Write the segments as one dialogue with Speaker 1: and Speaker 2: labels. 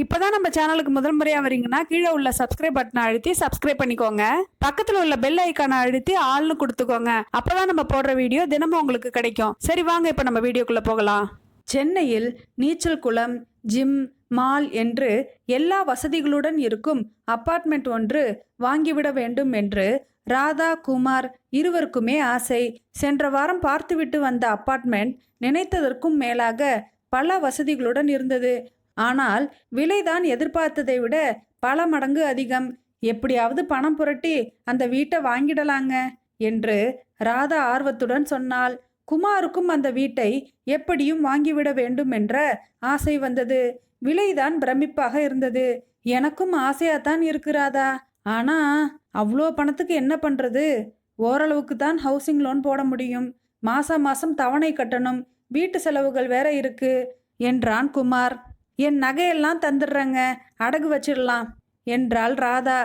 Speaker 1: இப்போதான் நம்ம சேனலுக்கு முதல் முறையாக வரீங்கன்னா கீழே உள்ள சப்ஸ்கிரைப் பட்டனை அழுத்தி சப்ஸ்கிரைப் பண்ணிக்கோங்க. பக்கத்தில் உள்ள பெல் ஐக்கானை அழுத்தி ஆள்னு கொடுத்துக்கோங்க. அப்போதான் நம்ம போடுற வீடியோ தினமும் உங்களுக்கு கிடைக்கும். சரி வாங்க இப்போ நம்ம வீடியோக்குள்ளே போகலாம். சென்னையில் நீச்சல் குளம் ஜிம் மால் என்று எல்லா வசதிகளுடன் இருக்கும் அப்பார்ட்மெண்ட் ஒன்று வாங்கிவிட வேண்டும் என்று ராதா குமார் இருவருக்குமே ஆசை. சென்ற வாரம் பார்த்துவிட்டு வந்த அப்பார்ட்மெண்ட் நினைத்ததற்கும் மேலாக பல வசதிகளுடன் இருந்தது. ஆனால் விலைதான் எதிர்பார்த்ததை விட பல மடங்கு அதிகம். எப்படியாவது பணம் புரட்டி அந்த வீட்டை வாங்கிடலாங்க என்று ராதா ஆர்வத்துடன் சொன்னாள். குமாருக்கும் அந்த வீட்டை எப்படியும் வாங்கிவிட வேண்டும் என்ற ஆசை வந்தது. விலைதான் பிரமிப்பாக இருந்தது. எனக்கும் ஆசையாத்தான் இருக்கிறாதா ஆனா அவ்வளோ பணத்துக்கு என்ன பண்றது? ஓரளவுக்கு தான் ஹவுசிங் லோன் போட முடியும். மாசம் மாசம் தவணை கட்டணும். வீட்டு செலவுகள் வேற இருக்கு என்றான் குமார். என் நகையெல்லாம் தந்துடுறேங்க அடகு வச்சிடலாம் என்றாள் ராதா.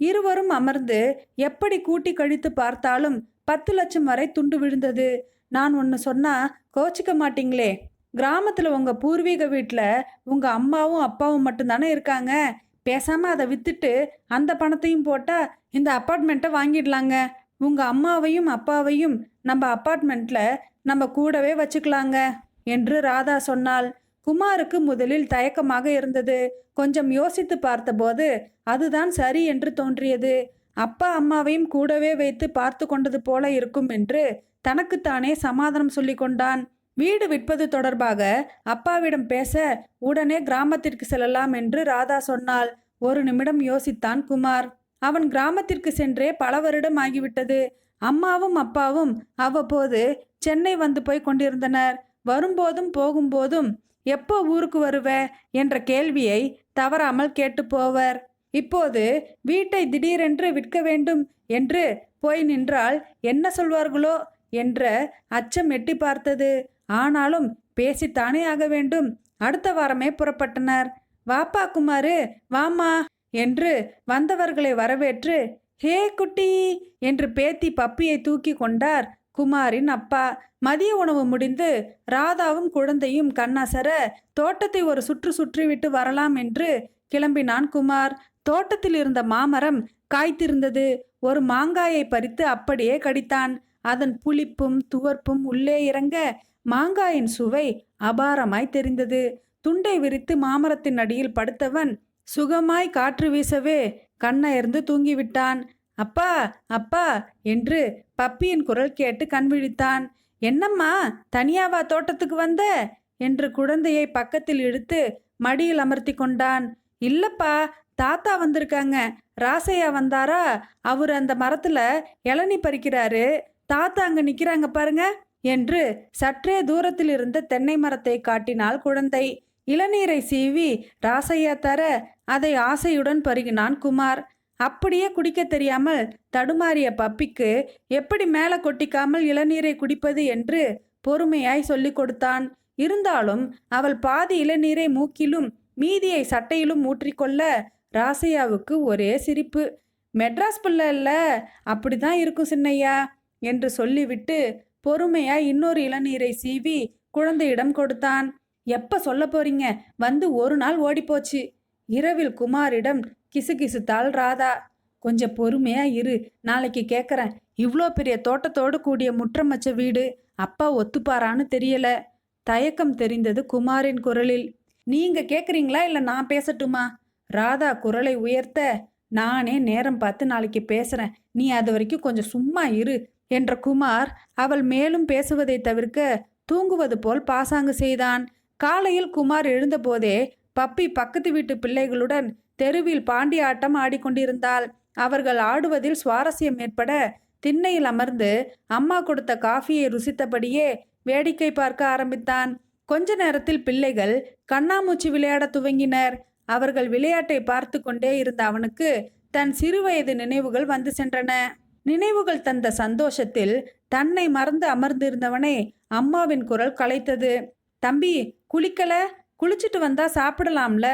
Speaker 1: இருவரும் அமர்ந்து எப்படி கூட்டி கழித்து பார்த்தாலும் பத்து லட்சம் வரை துண்டு விழுந்தது. நான் ஒன்று சொன்னால் கோச்சிக்க மாட்டீங்களே கிராமத்தில் உங்கள் பூர்வீக வீட்டில் உங்கள் அம்மாவும் அப்பாவும் மட்டும்தானே இருக்காங்க? பேசாமல் அதை விற்றுட்டு அந்த பணத்தையும் போட்டால் இந்த அப்பார்ட்மெண்ட்டை வாங்கிடலாங்க. உங்கள் அம்மாவையும் அப்பாவையும் நம்ம அப்பார்ட்மெண்ட்டில் நம்ம கூடவே வச்சுக்கலாங்க என்று ராதா சொன்னாள். குமாருக்கு முதலில் தயக்கமாக இருந்தது. கொஞ்சம் யோசித்து பார்த்தபோது அதுதான் சரி என்று தோன்றியது. அப்பா அம்மாவையும் கூடவே வைத்து பார்த்து கொண்டது போல இருக்கும் என்று தனக்குத்தானே சமாதானம் சொல்லி கொண்டான். வீடு விற்பது தொடர்பாக அப்பாவிடம் பேச உடனே கிராமத்திற்கு செல்லலாம் என்று ராதா சொன்னாள். ஒரு நிமிடம் யோசித்தான் குமார். அவன் கிராமத்திற்கு சென்றே பல வருடம் ஆகிவிட்டது. அம்மாவும் அப்பாவும் அவ்வப்போது சென்னை வந்து போய் கொண்டிருந்தனர். வரும்போதும் போகும்போதும் எப்போ ஊருக்கு வருவ? என்ற கேள்வியை தவறாமல் கேட்டு போவர். இப்போது வீட்டை திடீரென்று விற்க வேண்டும் என்று போய் நின்றால் என்ன சொல்வார்களோ? என்ற அச்சம் எட்டி பார்த்தது. ஆனாலும் பேசித்தானே ஆக வேண்டும். அடுத்த வாரமே புறப்பட்டனர். வாப்பா குமாரு வாமா என்று வந்தவர்களை வரவேற்று ஹே குட்டி! என்று பேத்தி பப்பியை தூக்கி கொண்டார் குமாரின் அப்பா. மதிய உணவு முடிந்து ராதாவும் குழந்தையும் கண்ணாசர தோட்டத்தை ஒரு சுற்று சுற்றிவிட்டு வரலாம் என்று கிளம்பினான் குமார். தோட்டத்தில் இருந்த மாமரம் காய்த்திருந்தது. ஒரு மாங்காயை பறித்து அப்படியே கடித்தான். அதன் புளிப்பும் துவர்ப்பும் உள்ளே இறங்க மாங்காயின் சுவை அபாரமாய் தெரிந்தது. துண்டை விரித்து மாமரத்தின் அடியில் படுத்தவன் சுகமாய் காற்று வீசவே கண்ணயர்ந்து தூங்கிவிட்டான். அப்பா அப்பா என்று பப்பியின் குரல் கேட்டு கண் விழித்தான். என்னம்மா தனியாவா தோட்டத்துக்கு வந்த? என்று குழந்தையை பக்கத்தில் இழுத்து மடியில் அமர்த்தி கொண்டான். இல்லப்பா தாத்தா வந்திருக்காங்க. ராசையா வந்தாரா? அவர் அந்த மரத்துல இளநி பறிக்கிறாரு. தாத்தா அங்க நிக்கிறாங்க பாருங்க என்று சற்றே தூரத்தில் இருந்த தென்னை மரத்தை காட்டினாள் குழந்தை. இளநீரை சீவி ராசையா தர அதை ஆசையுடன் பருகினான் குமார். அப்படியே குடிக்க தெரியாமல் தடுமாறிய பப்பிக்கு எப்படி மேலே கொட்டிக்காமல் இளநீரை குடிப்பது என்று பொறுமையாய் சொல்லிக் கொடுத்தான். இருந்தாலும் அவள் பாதி இளநீரை மூக்கிலும் மீதியை சட்டையிலும் ஊற்றிக்கொள்ள ராசையாவுக்கு ஒரே சிரிப்பு. மெட்ராஸ் பிள்ளை இல்ல அப்படிதான் இருக்கும் சின்னையா என்று சொல்லிவிட்டு பொறுமையாய் இன்னொரு இளநீரை சீவி குழந்தையிடம் கொடுத்தான். எப்ப சொல்ல போறீங்க? வந்து ஒரு நாள் ஓடிப்போச்சு. இரவில் குமாரிடம் கிசுகிசுத்தாள் ராதா கொஞ்சம் பொறுமையா இரு. நாளைக்கு கேட்குறேன் இவ்வளோ பெரிய தோட்டத்தோடு கூடிய முற்றமச்ச வீடு அப்பா ஒத்துப்பாரான்னு தெரியல. தயக்கம் தெரிந்தது குமாரின் குரலில். நீங்க கேட்குறீங்களா இல்லை நான் பேசட்டுமா? ராதா குரலை உயர்த்த நானே நேரம் பார்த்து நாளைக்கு பேசுறேன். நீ அது வரைக்கும் கொஞ்சம் சும்மா இரு என்ற குமார் அவள் மேலும் பேசுவதை தவிர்க்க தூங்குவது போல் பாசாங்கு செய்தான். காலையில் குமார் எழுந்தபோதே பப்பி பக்கத்து வீட்டு பிள்ளைகளுடன் தெருவில் பாண்டி ஆட்டம் ஆடிக்கொண்டிருந்தாள். அவர்கள் ஆடுவதில் சுவாரஸ்யம் ஏற்பட திண்ணையில் அமர்ந்து அம்மா கொடுத்த காஃபியை ருசித்தபடியே வேடிக்கை பார்க்க ஆரம்பித்தான். கொஞ்ச நேரத்தில் பிள்ளைகள் கண்ணாமூச்சி விளையாடத் துவங்கினர். அவர்கள் விளையாட்டை பார்த்து கொண்டே இருந்த அவனுக்கு தன் சிறுவயது நினைவுகள் வந்து சென்றன. நினைவுகள் தந்த சந்தோஷத்தில் தன்னை மறந்து அமர்ந்திருந்தவனை அம்மாவின் குரல் கலைத்தது. தம்பி குளிக்கல? குளிச்சுட்டு வந்தா சாப்பிடலாம்ல?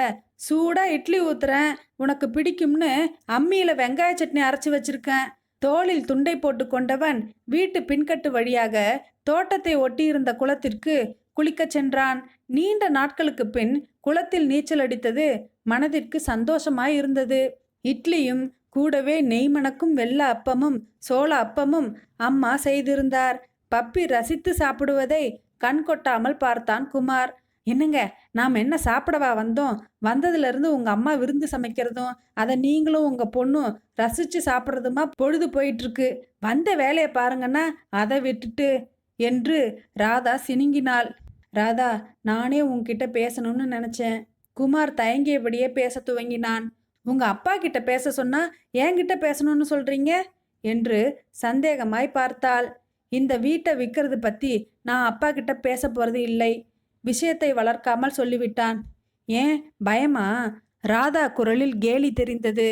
Speaker 1: சூடாக இட்லி ஊத்துறேன். உனக்கு பிடிக்கும்னு அம்மியில் வெங்காய சட்னி அரைச்சி வச்சிருக்கேன். தோளில் துண்டை போட்டு கொண்டவன் வீட்டு பின்கட்டு வழியாக தோட்டத்தை ஒட்டியிருந்த குளத்திற்கு குளிக்கச் சென்றான். நீண்ட நாட்களுக்கு பின் குளத்தில் நீச்சல் அடித்தது மனதிற்கு சந்தோஷமாய் இருந்தது. இட்லியும் கூடவே நெய் மணக்கும் வெள்ளை அப்பமும் சோள அப்பமும் அம்மா செய்திருந்தார். பப்பி ரசித்து சாப்பிடுவதை கண் கொட்டாமல் பார்த்தான் குமார். என்னங்க நாம் என்ன சாப்பிடவா வந்தோம்? வந்ததுலேருந்து உங்கள் அம்மா விருந்து சமைக்கிறதும் அதை நீங்களும் உங்கள் பொண்ணும் ரசித்து சாப்பிட்றதுமா பொழுது போயிட்டுருக்கு. வந்த வேலையை பாருங்கன்னா அதை விட்டுட்டு என்று ராதா சினுங்கினாள். ராதா நானே உங்ககிட்ட பேசணும்னு நினச்சேன். குமார் தயங்கியபடியே பேச துவங்கினான். உங்கள் அப்பா கிட்ட பேச சொன்னால் என்கிட்ட பேசணும்னு சொல்கிறீங்க என்று சந்தேகமாய் பார்த்தாள். இந்த வீட்டை விற்கிறது பற்றி நான் அப்பா கிட்ட பேச போகிறது இல்லை. விஷயத்தை வளர்க்காமல் சொல்லிவிட்டான். ஏன்? பயமா? ராதா குரலில் கேலி தெரிந்தது.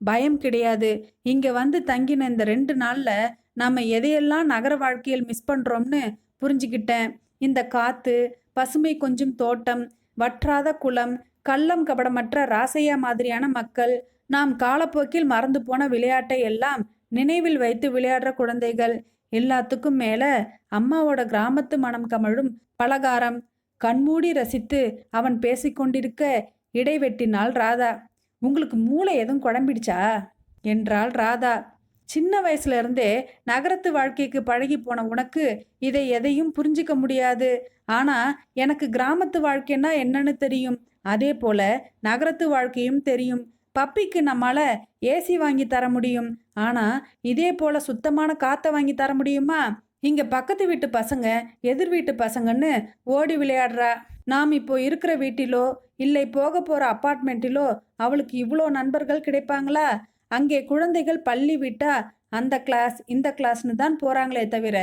Speaker 1: பயம் கிடையாது. இங்க வந்து தங்கின இந்த ரெண்டு நாள்ல நாம எதையெல்லாம் நகர வாழ்க்கையில் மிஸ் பண்றோம்னு புரிஞ்சுக்கிட்டேன். இந்த காத்து பசுமை கொஞ்சம் தோட்டம் வற்றாத குளம் கள்ளம் கபடமற்ற ராசையா மாதிரியான மக்கள் நாம் காலப்போக்கில் மறந்து போன விளையாட்டை எல்லாம் நினைவில் வைத்து விளையாடுற குழந்தைகள் எல்லாத்துக்கும் மேல அம்மாவோட கிராமத்து மனம் கமழும் பலகாரம் கண்மூடி ரசித்து அவன் பேசிக்கொண்டிருக்க இடைவெட்டினாள் ராதா. உங்களுக்கு மூளை எதுவும் குழம்பிடுச்சா? என்றாள் ராதா. சின்ன வயசுல இருந்தே நகரத்து வாழ்க்கைக்கு பழகி போன உனக்கு இதை எதையும் புரிஞ்சிக்க முடியாது. ஆனா எனக்கு கிராமத்து வாழ்க்கைன்னா என்னன்னு தெரியும். அதே போல நகரத்து வாழ்க்கையும் தெரியும். பப்பிக்கு நம்மால ஏசி வாங்கி தர முடியும். ஆனா இதே போல சுத்தமான காற்றை வாங்கி தர முடியுமா? இங்கே பக்கத்து வீட்டு பசங்க எதிர் வீட்டு பசங்கன்னு ஓடி விளையாடுறா. நாம் இப்போ இருக்கிற வீட்டிலோ இல்லை போக போகிற அப்பார்ட்மெண்ட்டிலோ அவளுக்கு இவ்வளோ நண்பர்கள் கிடைப்பாங்களா? அங்கே குழந்தைகள் பள்ளி விட்டா அந்த கிளாஸ் இந்த கிளாஸ்னு தான் போகிறாங்களே தவிர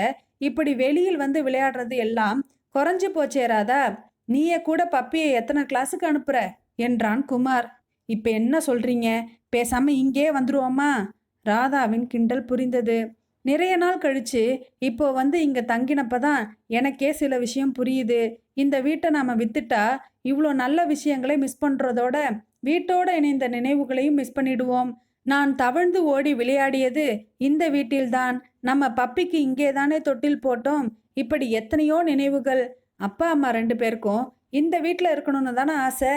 Speaker 1: இப்படி வெளியில் வந்து விளையாடுறது எல்லாம் குறைஞ்சு போச்சேராதா நீயே கூட பப்பியை எத்தனை கிளாஸுக்கு அனுப்புற? என்றான் குமார். இப்போ என்ன சொல்கிறீங்க பேசாமல் இங்கே வந்துருவோமா? ராதாவின் கிண்டல் புரிந்தது. நிறைய நாள் கழிச்சு இப்போ வந்து இங்கே தங்கினப்ப தான் எனக்கே சில விஷயம் புரியுது. இந்த வீட்டை நாம் வித்துட்டா இவ்வளோ நல்ல விஷயங்களை மிஸ் பண்ணுறதோட வீட்டோட இணைந்த நினைவுகளையும் மிஸ் பண்ணிடுவோம். நான் தவழ்ந்து ஓடி விளையாடியது இந்த வீட்டில்தான். நம்ம பப்பிக்கு இங்கே தானே தொட்டில் போட்டோம். இப்படி எத்தனையோ நினைவுகள். அப்பா அம்மா ரெண்டு பேருக்கும் இந்த வீட்டில் இருக்கணும்னு தானே ஆசை.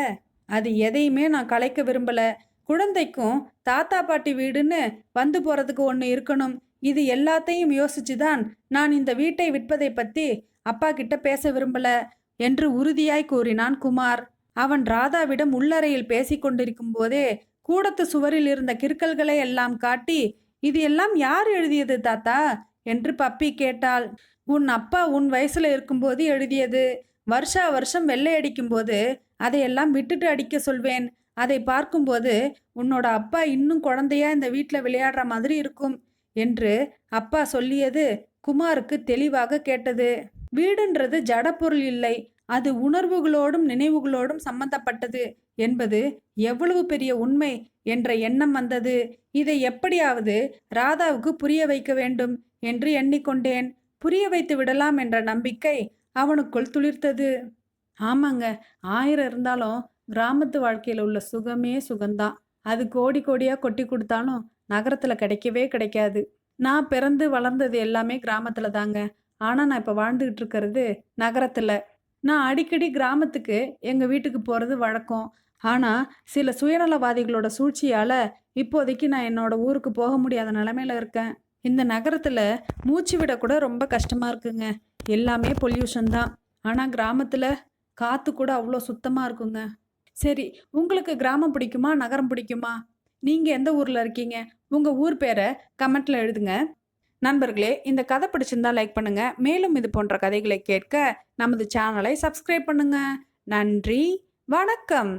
Speaker 1: அது எதையுமே நான் கலைக்க விரும்பலை. குழந்தைக்கும் தாத்தா பாட்டி வீடுன்னு வந்து போகிறதுக்கு ஒன்று இருக்கணும். இது எல்லாத்தையும் யோசிச்சு தான் நான் இந்த வீட்டை விற்பதை பத்தி அப்பா கிட்ட பேச விரும்பல என்று உறுதியாய் கூறினான் குமார். அவன் ராதாவிடம் உள்ளறையில் பேசிக்கொண்டிருக்கும் போதே கூடத்து சுவரில் இருந்த கிறுக்கல்களை எல்லாம் காட்டி இது எல்லாம் யார் எழுதியது தாத்தா? என்று பப்பி கேட்டாள். உன் அப்பா உன் வயசுல இருக்கும்போது எழுதியது. வருஷா வருஷம் வெள்ளை அடிக்கும்போது அதையெல்லாம் விட்டுட்டு அடிக்க சொல்வேன். அதை பார்க்கும்போது உன்னோட அப்பா இன்னும் குழந்தையா இந்த வீட்டில் விளையாடுற மாதிரி இருக்கும். என்று அப்பா சொல்லியது குமாருக்கு தெளிவாக கேட்டது. வீடுன்றது ஜடப்பொருள் இல்லை அது உணர்வுகளோடும் நினைவுகளோடும் சம்பந்தப்பட்டது என்பது எவ்வளவு பெரிய உண்மை என்ற எண்ணம் வந்தது. இதை எப்படியாவது ராதாவுக்கு புரிய வைக்க வேண்டும் என்று எண்ணிக்கொண்டேன். புரிய வைத்து விடலாம் என்ற நம்பிக்கை அவனுக்குள் துளிர்த்தது. ஆமாங்க ஆயிரம் இருந்தாலும் கிராமத்து வாழ்க்கையில் உள்ள சுகமே சுகம்தான். அது கோடி கோடியாக கொட்டி கொடுத்தாலும் நகரத்தில் கிடைக்கவே கிடைக்காது. நான் பிறந்து வளர்ந்தது எல்லாமே கிராமத்தில் தாங்க. ஆனால் நான் இப்போ வாழ்ந்துக்கிட்டு இருக்கிறது நகரத்தில். நான் அடிக்கடி கிராமத்துக்கு எங்கள் வீட்டுக்கு போகிறது வழக்கம். ஆனால் சில சுயநலவாதிகளோட சூழ்ச்சியால் இப்போதைக்கு நான் என்னோட ஊருக்கு போக முடியாத நிலமையில இருக்கேன். இந்த நகரத்தில் மூச்சு விட கூட ரொம்ப கஷ்டமாக இருக்குங்க. எல்லாமே பொல்யூஷன் தான். ஆனால் கிராமத்தில் காற்று கூட அவ்வளோ சுத்தமாக இருக்குங்க. சரி உங்களுக்கு கிராமம் பிடிக்குமா? நகரம் பிடிக்குமா? நீங்கள் எந்த ஊரில் இருக்கீங்க? உங்கள் ஊர் பேரை கமெண்ட்டில் எழுதுங்க. நண்பர்களே இந்த கதை பிடிச்சிருந்தா லைக் பண்ணுங்க. மேலும் இது போன்ற கதைகளை கேட்க நமது சேனலை சப்ஸ்கிரைப் பண்ணுங்க. நன்றி. வணக்கம்.